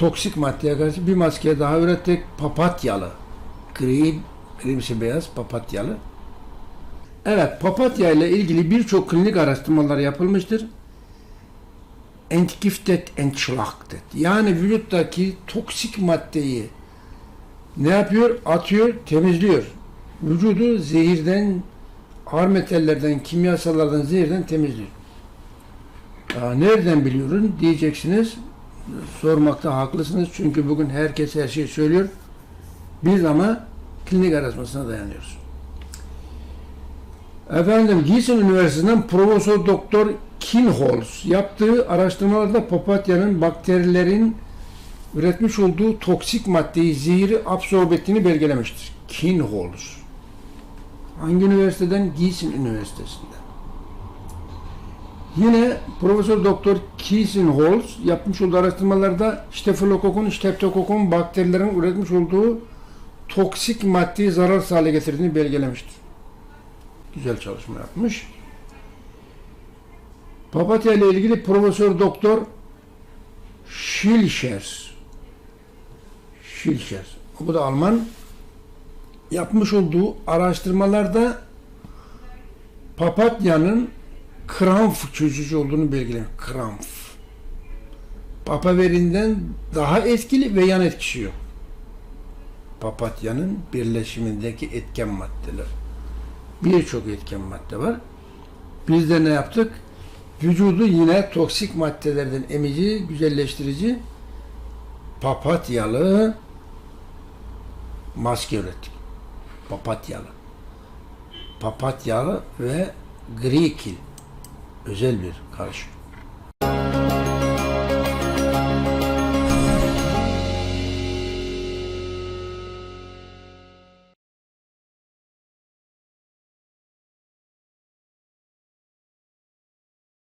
toksik maddeye karşı bir maske daha ürettik. Papatyalı. Gri, grimsi beyaz papatyalı. Evet, papatya ile ilgili birçok klinik araştırmalar yapılmıştır. Entgiftet, entschlachtet. Yani vücuttaki toksik maddeyi ne yapıyor? Atıyor, temizliyor. Vücudu zehirden, ağır metallerden, kimyasallardan, zehirden temizliyor. Aa, nereden biliyorum diyeceksiniz. Sormakta haklısınız. Çünkü bugün herkes her şeyi söylüyor. Biz ama klinik araştırmasına dayanıyoruz. Efendim Gießen Üniversitesi'nden Profesör Doktor Kinholz yaptığı araştırmalarda papatyanın bakterilerin üretmiş olduğu toksik maddeyi zehiri absorbe ettiğini belgelemiştir. Kinholz. Hangi üniversiteden? Gießen Üniversitesi'nden. Yine Profesör Doktor Kiesenholz yapmış olduğu araştırmalarda Staphylococcus'un, Streptococcus'un bakterilerin üretmiş olduğu toksik maddeyi zararsız hale getirdiğini belgelemiştir. Güzel çalışma yapmış. Papatya ile ilgili Profesör Doktor Schilchers Schilchers bu da Alman yapmış olduğu araştırmalarda papatyanın krampf çözücü olduğunu belirlemiş. Krampf. Papaverinden daha etkili ve yan etkisi yok. Papatyanın birleşimindeki etken maddeler. Birçok etken madde var. Biz de ne yaptık? Vücudu yine toksik maddelerden emici, güzelleştirici papatyalı maske ürettik. Papatyalı. Papatyalı ve gri kil özel bir karışım.